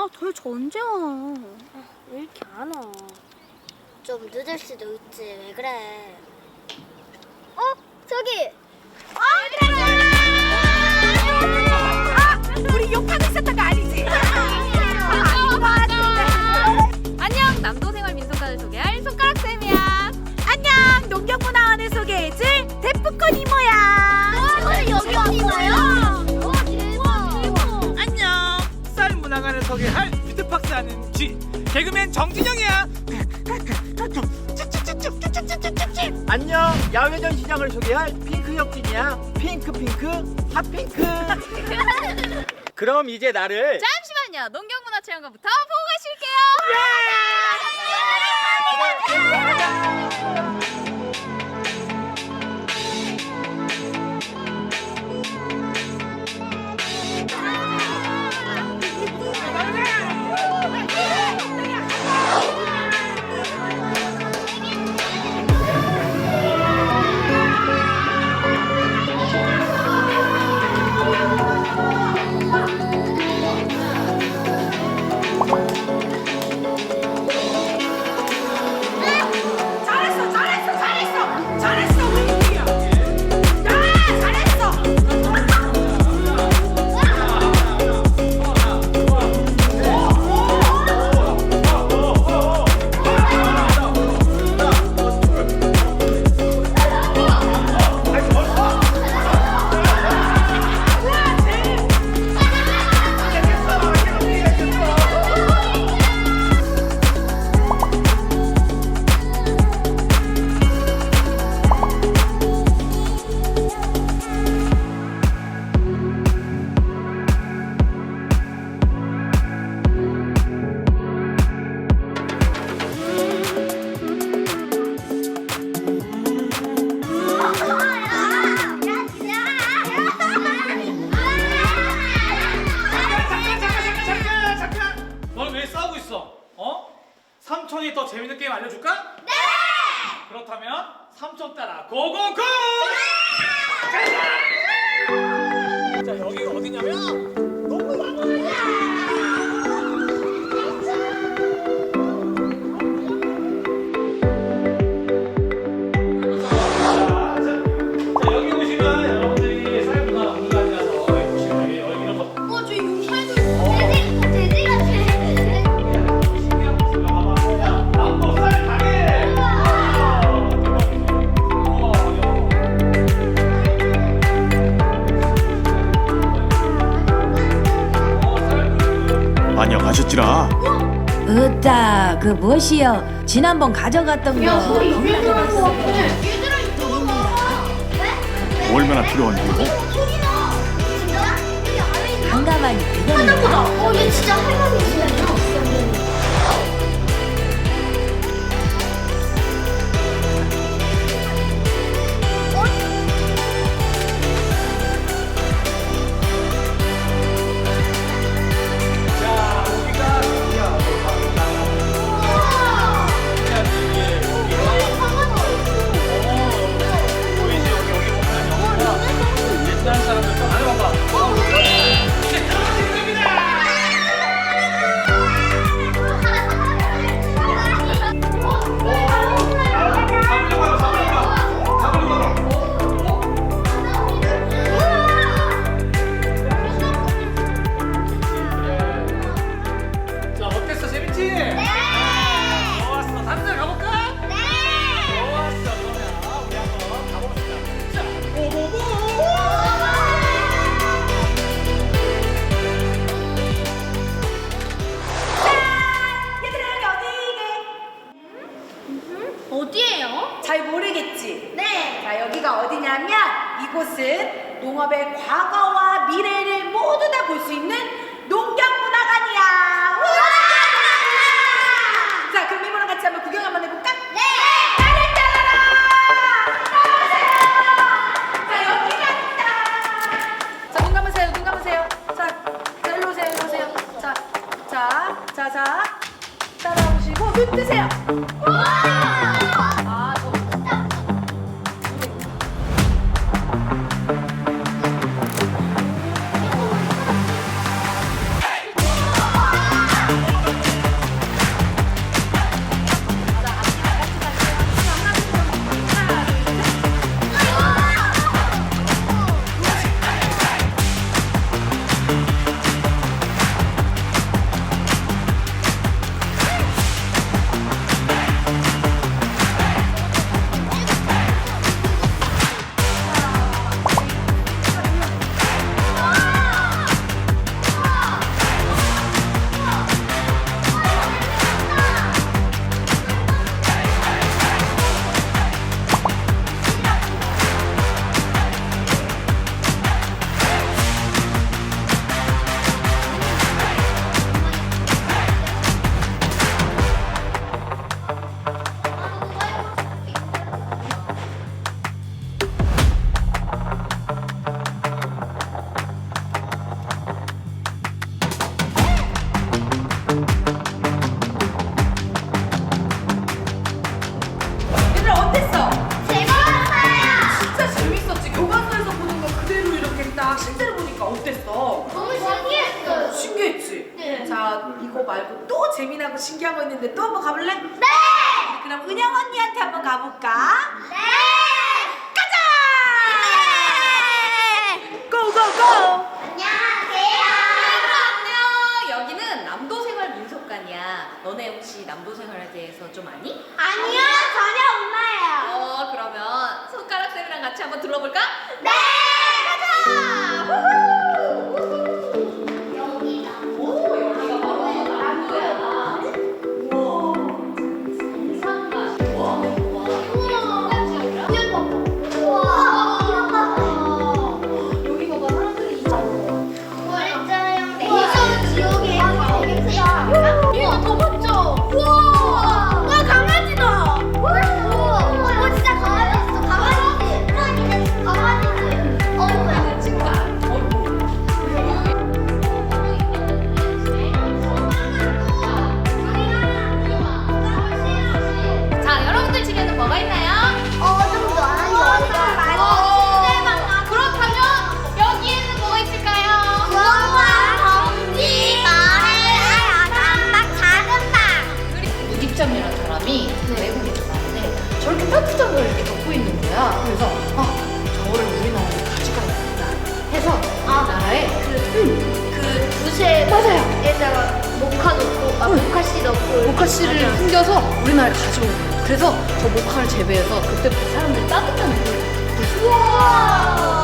아 도대체 언제 와? 왜 이렇게 안 와? 좀 늦을 수도 있지. 왜 그래? 어? 저기! 우리 쌀 문화관을 소개할 뮤트박스 하는 G 개그맨 정진영이야. 안녕. 야외전 시장을 소개할 핑크 혁진이야. 핑크 핑크 핫핑크. 그럼 이제 나를 잠시만요. 농경문화체험관부터 보 Turn 재밌는 게임 알려줄까? 네! 그렇다면 삼촌 따라 고고고! 가자! 자 여기가 어디냐면 그 무엇이여? 지난번 가져갔던 거. 얼마나 필요한데요? 한가만히 그거는 어, 얘 진짜 할머니시네 농업의 과거와 미래를 모두 다 볼 수 있는 농경문화관이야. 우와! 자 그럼 이모랑 같이 한번 구경 한번 해볼까? 네. 나를 따라라! 따라오세요 자 여기가 있다. 자 눈 감으세요 눈 감으세요. 자, 자 일로 오세요 일로 오세요. 자 자 자 자 따라오시고 눈 뜨세요. 아 이거 말고 또 재미나고 신기한 거 있는데 또 한번 가볼래? 네. 그럼 은영 언니한테 한번 가볼까? 네. 가자! 네. 고고고! 안녕하세요. 안녕. 여기는 남도생활 민속관이야. 너네 혹시 남도생활에 대해서 좀 아니? 아니요, 전혀 몰라요. 어, 그러면 손가락 쌤이랑 같이 한번 들어볼까? 네. 가자. 여기 모카씨 넣고 모카 씨를 숨겨서 우리나라에 가져온 거예요. 그래서 저 모카를 재배해서 그때부터 사람들이 따뜻한 물을 우와